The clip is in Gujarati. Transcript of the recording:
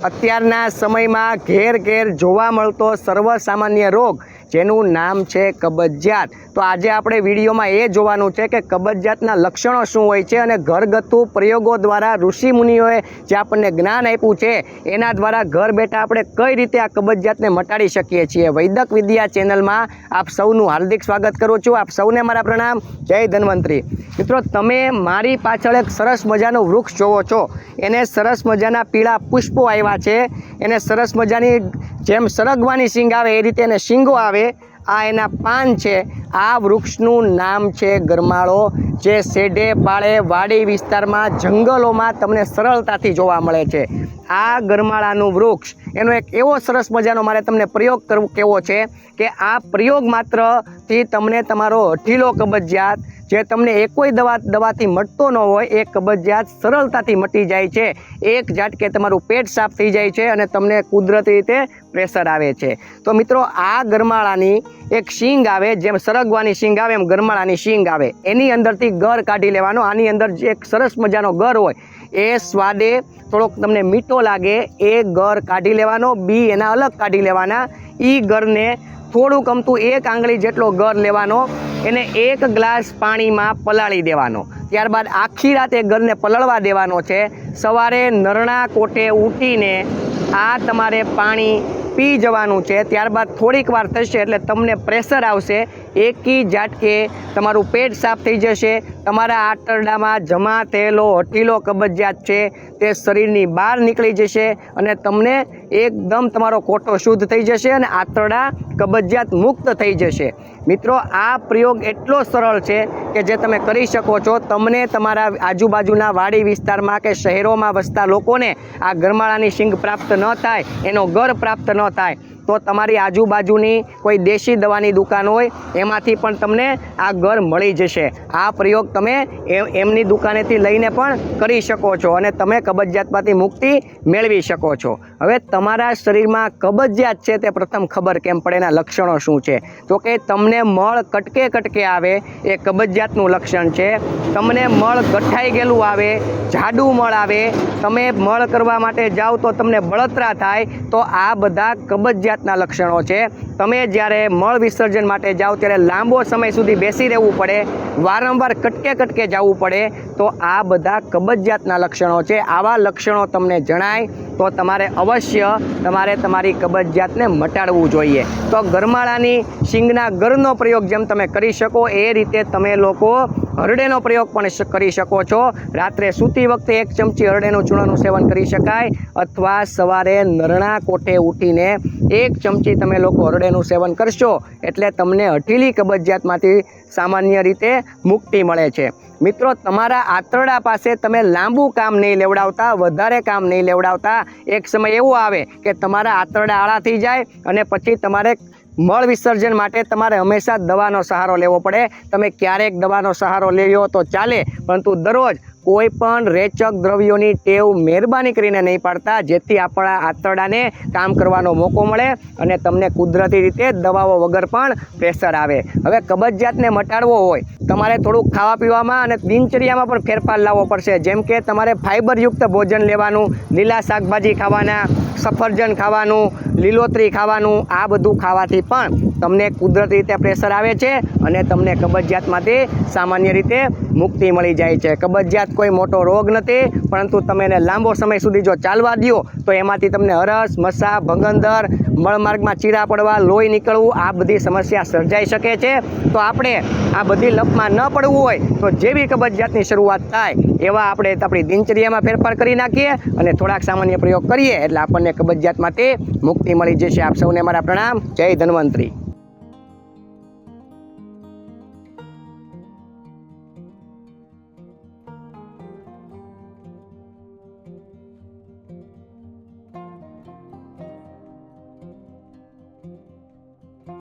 અત્યારના સમયમાં ઘેર ઘેર જોવા મળતો સર્વસામાન્ય રોગ જેનું નામ છે કબજિયાત. તો આજે આપણે વિડીયોમાં એ જોવાનું છે કે કબજિયાતના લક્ષણો શું હોય છે અને ઘરગથ્થુ પ્રયોગો દ્વારા ઋષિ મુનિઓએ જે આપણને જ્ઞાન આપ્યું છે, એના દ્વારા ઘર બેઠા આપણે કઈ રીતે આ કબજિયાતને મટાડી શકીએ છીએ. વૈદક વિદ્યા ચેનલમાં આપ સૌનું હાર્દિક સ્વાગત કરું છું. આપ સૌને મારા પ્રણામ. જય ધન્વંતરી. મિત્રો, તમે મારી પાછળ એક સરસ મજાનું વૃક્ષ જોવો છો. એને સરસ મજાના પીળા પુષ્પો આવ્યા છે. એને સરસ મજાની જેમ સરગવાની શીંગ આવે એ રીતે એને શીંગો આવે. આ એના પાન છે. આ વૃક્ષનું નામ છે ગરમાળો, જે શેઢે પાળે વાડી વિસ્તારમાં જંગલોમાં તમને સરળતાથી જોવા મળે છે. આ ગરમાળાનું વૃક્ષ, એનો એક એવો સરસ મજાનો મારે તમને પ્રયોગ કરવો કેવો છે કે આ પ્રયોગ માત્રથી તમને તમારો અઢીલો કબજિયાત જે તમને એકોય દવા દવાથી મટતો ન હોય, એ કબજિયાત સરળતાથી મટી જાય છે. એક ઝાટકે તમારું પેટ સાફ થઈ જાય છે અને તમને કુદરતી રીતે પ્રેશર આવે છે. તો મિત્રો, આ ગરમાળાની એક શીંગ આવે, જેમ સરગવાની શીંગ આવે, એમ ગરમાળાની શીંગ આવે. એની અંદરથી ગર કાઢી લેવાનો. આની અંદર જે એક સરસ મજાનો ગર હોય, એ સ્વાદે થોડોક તમને મીઠો લાગે, એ ગર કાઢી લેવાનો. બી એના અલગ કાઢી લેવાના. એ ગરને થોડુંક અમતું એક આંગળી જેટલો ગર લેવાનો, એને એક ગ્લાસ પાણીમાં પલાળી દેવાનો. ત્યારબાદ આખી રાત ગરને પલળવા દેવાનો છે. સવારે નરણા કોઠે ઉઠીને આ તમારે પાણી પી જવાનું છે. ત્યારબાદ થોડીક વાર થશે એટલે તમને પ્રેશર આવશે. એકી ઝાટકે તમારું પેટ સાફ થઈ જશે. તમારા આંતરડામાં જમા થયેલો હઠીલો કબજિયાત છે. તે શરીરની બહાર નીકળી જશે અને તમને એકદમ તમારો કોટો શુદ્ધ થઈ જશે અને આંતરડા કબજિયાત મુક્ત થઈ જશે. મિત્રો, આ પ્રયોગ એટલો સરળ છે કે જે તમે કરી શકો છો. તમને તમારા આજુબાજુના વાડી વિસ્તારમાં કે શહેરોમાં વસતા લોકોને આ ગરમાળાની શીંગ પ્રાપ્ત ન થાય, એનો ગર પ્રાપ્ત ન થાય. તો તમારી આજુબાજુની કોઈ દેશી દવાની દુકાન હોય, એમાંથી પણ તમને આ ઘર મળી જશે. આ પ્રયોગ તમે એમની દુકાનેથી લઈને પણ કરી શકો છો અને તમે કબજિયાતમાંથી મુક્તિ મેળવી શકો છો. હવે તમારા શરીરમાં કબજિયાત છે તે પ્રથમ ખબર કેમ પડે એના લક્ષણો શું છે? તો કે તમને મળ કટકે કટકે આવે, એ કબજિયાતનું લક્ષણ છે. તમને મળ ગઠાઈ ગયેલું આવે, જાડું મળ આવે, તમે મળ કરવા માટે જાઓ તો તમને બળતરા થાય, તો આ બધા કબજિયાતના લક્ષણો છે. તમે જ્યારે મળ વિસર્જન માટે જાઓ ત્યારે લાંબો સમય સુધી બેસી રહેવું પડે, વારંવાર કટકે કટકે જવું પડે, તો આ બધા કબજિયાતના લક્ષણો છે. આવા લક્ષણો તમને જણાય તો તમારે અવશ્ય તમારે તમારી કબજિયાતને મટાડવું જોઈએ. તો ગરમાળાની શિંગના ગરનો પ્રયોગ જેમ તમે કરી શકો, એ રીતે તમે લોકો હરડેનો પ્રયોગ પણ કરી શકો છો. રાત્રે સૂતી વખતે એક ચમચી હરડેનું ચૂર્ણનું સેવન કરી શકાય અથવા સવારે નરણા કોઠે ઉઠીને એક ચમચી તમે લોકો હરડેનું સેવન કરશો એટલે તમને હઠીલી કબજિયાતમાંથી સામાન્ય રીતે મુક્તિ મળે છે. મિત્રો, તમારા આંતરડા પાસે તમે લાંબુ કામ નહીં લેવડાવતા, વધારે કામ નહીં લેવડાવતા. એક સમય એવો આવે કે તમારા આંતરડા આળા થઈ જાય અને પછી તમારે મળ વિસર્જન માટે તમારે હંમેશા દવાનો સહારો લેવો પડે. તમે ક્યારેક દવાનો સહારો લેવો તો ચાલે, પરંતુ દરરોજ કોઈ પણ રેચક દ્રવ્યોની ટેવ મહેરબાની કરીને નહીં પાડતા, જેથી આપણા આંતરડાને કામ કરવાનો મોકો મળે અને તમને કુદરતી રીતે દવાઓ વગર પણ પ્રેશર આવે. હવે કબજિયાતને મટાડવો હોય, તમારે થોડુંક ખાવા પીવામાં અને દિનચર્યામાં પણ ફેરફાર લાવવો પડશે. જેમ કે તમારે ફાઇબરયુક્ત ભોજન લેવાનું, લીલા શાકભાજી ખાવાના, સફરજન ખાવાનું, લીલોતરી ખાવાનું, આ બધું ખાવાથી પણ તમને કુદરતી રીતે પ્રેશર આવે છે અને તમને કબજિયાતમાંથી સામાન્ય રીતે મુક્તિ મળી જાય છે. કબજિયાત કોઈ મોટો રોગ નથી, પરંતુ તમે એને લાંબો સમય સુધી જો ચાલવા દો તો એમાંથી તમને હરસ, મસા, ભંગંદર, મળમાર્ગમાં ચીરા પડવા, લોહી નીકળવું, આ બધી સમસ્યા સર્જાઈ શકે છે. તો આપણે આ બધી લપમાં ન પડવું હોય, તો જેવી કબજિયાતની શરૂઆત થાય, એવા આપણે આપણી દિનચર્યામાં ફેરફાર કરી નાખીએ અને થોડાક સામાન્ય પ્રયોગ કરીએ, એટલે આપણને કબજિયાતમાંથી મુક્તિ મળી જશે. આપ સૌને મારા પ્રણામ. જય ધન્વંતરી.